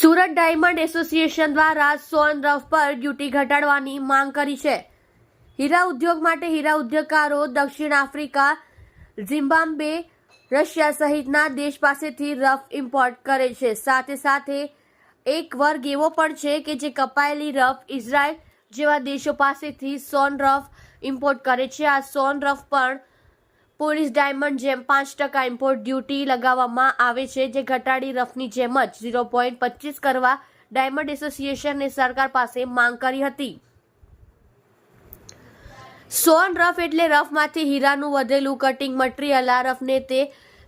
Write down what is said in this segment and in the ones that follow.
Surat diamond association દ્વારા સોન rough પર duty ઘટાડવાની માંગ કરી છે. હીરા ઉદ્યોગ માટે હીરા ઉદ્યોગકારો દક્ષિણ આફ્રિકા, ઝિમ્બાબ્વે, રશિયા સહિતના દેશ પાસેથી રફ ઇમ્પોર્ટ કરે છે. સાથે સાથે એક વર્ગ એવો પણ છે કે જે કપાયેલી રફ ઇઝરાયલ જેવા દેશો પાસેથી સોન રફ ઇમ્પોર્ટ કરે છે. આ સોન રફ પણ પોલીસ ડાયમંડ જેમ પાંચ ટકા ઇમ્પોર્ટ ડ્યુટી લગાવવામાં આવે છે, જે ઘટાડી રફની જેમ જ ઝીરો પોઈન્ટ પચીસ કરવા ડાયમંડ એસોસિએશને સરકાર પાસે માંગ કરી હતી. સોન રફ એટલે રફમાંથી હીરાનું વધેલું કટિંગ મટીરિયલ આ રફને તે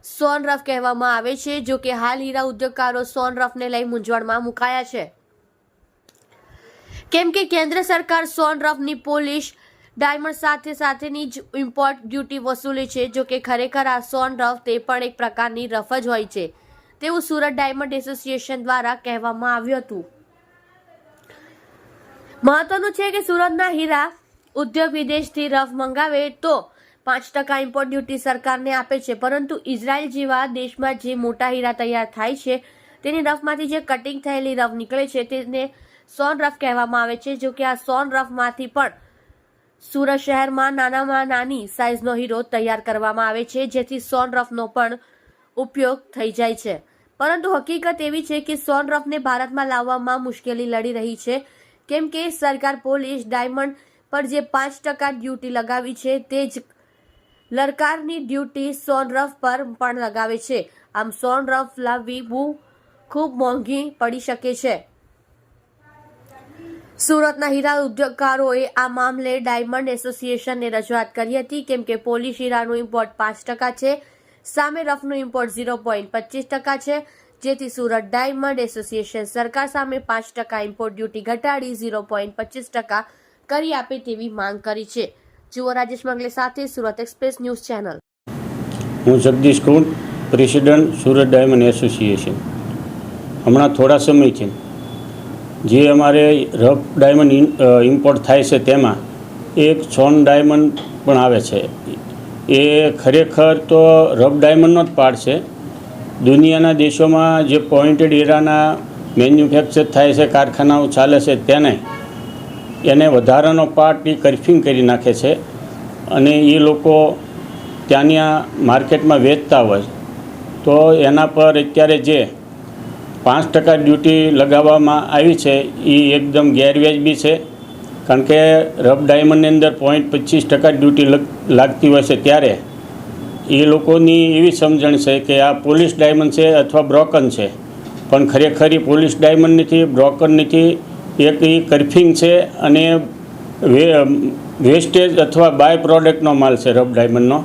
સોન રફ કહેવામાં આવે છે, જો કે હાલ હીરા ઉદ્યોગકારો સોન રફને લઈ મૂંઝવણમાં મુકાયા છે. કેમ કે કેન્દ્ર સરકાર સોન રફની પોલિશ ડાયમંડ સાથે સાથેની જ ઇમ્પોર્ટ ડ્યુટી વસૂલે છે, જો કે ખરેખર આ સોન રફ તે પણ એક પ્રકારની રફ જ હોય છે, તેવું સુરત ડાયમંડ એસોસિએશન દ્વારા કહેવામાં આવ્યું હતું. મહત્વનું છે કે સુરતના હીરા ઉદ્યોગ વિદેશથી રફ મંગાવે તો પાંચ ટકા ઇમ્પોર્ટ ડ્યુટી સરકારને આપે છે, પરંતુ ઇઝરાયલ જેવા દેશમાં જે મોટા હીરા તૈયાર થાય છે, તેની રફમાંથી જે કટિંગ થયેલી રફ નીકળે છે, તેને સોન રફ કહેવામાં આવે છે, જો કે આ સોન રફમાંથી પણ સુરત શહેરમાં નાનામાં નાની સાઇઝનો હીરો તૈયાર કરવામાં આવે છે, જેથી સોન રફનો પણ ઉપયોગ થઈ જાય છે. પરંતુ હકીકત એવી છે કે સોન રફને ભારતમાં લાવવામાં મુશ્કેલી લડી રહી છે. કેમ કે સરકાર પોલીસ ડાયમંડ પર જે પાંચ ટકા ડ્યુટી લગાવી છે, તે જ લરકારની ડ્યુટી સોન રફ પર પણ લગાવે છે. આમ સોન રફ લાવવી બહુ ખૂબ મોંઘી પડી શકે છે. સુરતના હીરા ઉદ્યોગકારોએ આ મામલે ડાયમંડ એસોસિએશનને રજૂઆત કરી હતી. કેમ કે પોલીસ હીરાનું ઇમ્પોર્ટ પાંચ ટકા છે, સામે રફનું ઇમ્પોર્ટ ઝીરો પોઈન્ટ પચીસ ટકા છે. જેથી સુરત ડાયમંડ એસોસિએશન સરકાર સામે પાંચ ટકા ઇમ્પોર્ટ ડ્યુટી ઘટાડી ઝીરો પોઈન્ટ પચીસ ટકા કરી આપે તેવી માંગ કરી છે. જુઓ રાજેશ મંગલે સાથે સુરત એક્સપ્રેસ ન્યૂઝ ચેનલ. હું Jagdish Kund, president Surat diamond association. હમણાં થોડા સમયથી જે અમારે રફ ડાયમંડ ઇમ્પોર્ટ થાય છે તેમાં, એક સોન ડાયમંડ પણ આવે છે. એ ખરેખર તો રફ ડાયમંડનો જ પાર્ટ છે. દુનિયાના દેશોમાં જે પોઈન્ટેડ એરાના મેન્યુફેક્ચર થાય છે, કારખાનાઓ ચાલે છે, તેને એને વધારાનો પાર્ટ એ કર્ફિંગ કરી નાખે છે અને એ લોકો ત્યાંની માર્કેટમાં વેચતા હોય. તો એના પર અત્યારે જે પાંચ ટકા ડ્યુટી લગાવવામાં આવી છે એ એકદમ ગેરવ્યાજબી છે. કારણ કે રફ ડાયમંડની અંદર પોઈન્ટ પચીસ ટકા ડ્યુટી લાગતી હોય છે ત્યારે. એ લોકોની એવી સમજણ છે કે આ પોલીસ ડાયમંડ છે અથવા બ્રોકન છે. પણ ખરેખર એ પોલીસ ડાયમંડ નથી, બ્રોકન નથી. એક એ કર્ફિંગ છે અને વેસ્ટેજ અથવા બાય પ્રોડક્ટનો માલ છે રફ ડાયમંડનો.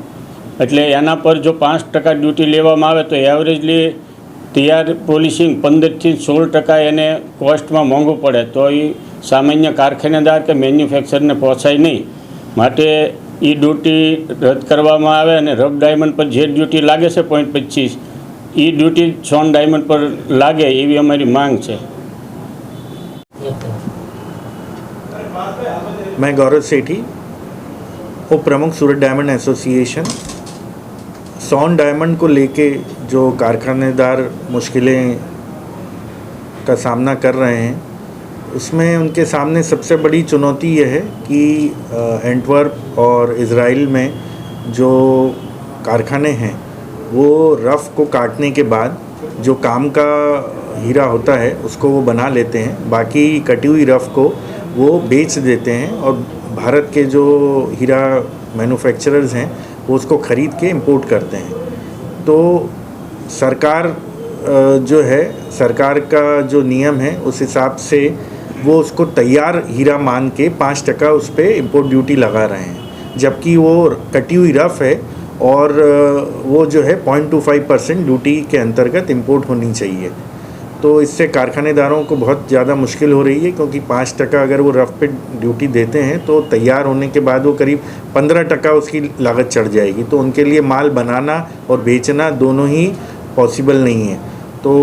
એટલે એના પર જો પાંચ ટકા ડ્યુટી લેવામાં આવે તો એવરેજલી તૈયાર પોલિશિંગ પંદરથી સોળ ટકા એને કોસ્ટમાં મોંઘું પડે તો એ સામાન્ય કારખાનેદાર કે મેન્યુફેક્ચરને પહોંચાય નહીં માટે એ ડ્યુટી રદ કરવામાં આવે અને રફ ડાયમંડ પર જે ડ્યુટી લાગે છે પોઈન્ટ પચીસ એ ડ્યુટી સોન ડાયમંડ પર લાગે એવી અમારી માંગ છે मैं गौरव सेठी उप प्रमुख Surat diamond association sworn diamond को लेके जो कारखानेदार मुश्किलें का सामना कर रहे हैं, उसमें उनके सामने सबसे बड़ी चुनौती यह है कि एंटवर्प और इसराइल में जो कारखाने हैं, वो रफ़ को काटने के बाद जो काम का हीरा होता है, उसको वो बना लेते हैं। बाकी कटी हुई रफ़ को वो बेच देते हैं और भारत के जो हीरा मैन्युफैक्चरर्स हैं, वो उसको ख़रीद के इंपोर्ट करते हैं। तो सरकार जो है, सरकार का जो नियम है, उस हिसाब से वो उसको तैयार हीरा मान के पाँच टका उस पर इम्पोर्ट ड्यूटी लगा रहे हैं। जबकि वो कटी हुई रफ़ है और वो जो है point two five percent duty के अंतर्गत इम्पोर्ट होनी चाहिए। तो इससे कारखानेदारों को बहुत ज़्यादा मुश्किल हो रही है, क्योंकि पाँच टका अगर वो रफ पे ड्यूटी देते हैं तो तैयार होने के बाद वो करीब पंद्रह टका उसकी लागत चढ़ जाएगी। तो उनके लिए माल बनाना और बेचना दोनों ही पॉसिबल नहीं है। तो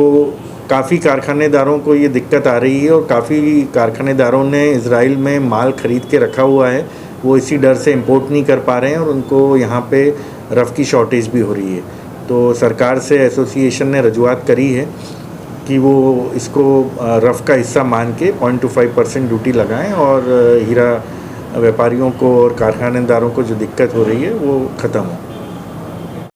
काफ़ी कारखानेदारों को ये दिक्कत आ रही है और काफ़ी कारखानेदारों ने इसराइल में माल ख़रीद के रखा हुआ है। वो इसी डर से इम्पोर्ट नहीं कर पा रहे हैं और उनको यहाँ पे रफ़ की शॉर्टेज भी हो रही है। तो सरकार से एसोसिएशन ने रजुआत करी है कि वो इसको रफ का हिस्सा मान के point two five percent duty लगाएँ और हीरा व्यापारियों को और कारखानेदारों को जो दिक्कत हो रही है वो ख़त्म हो।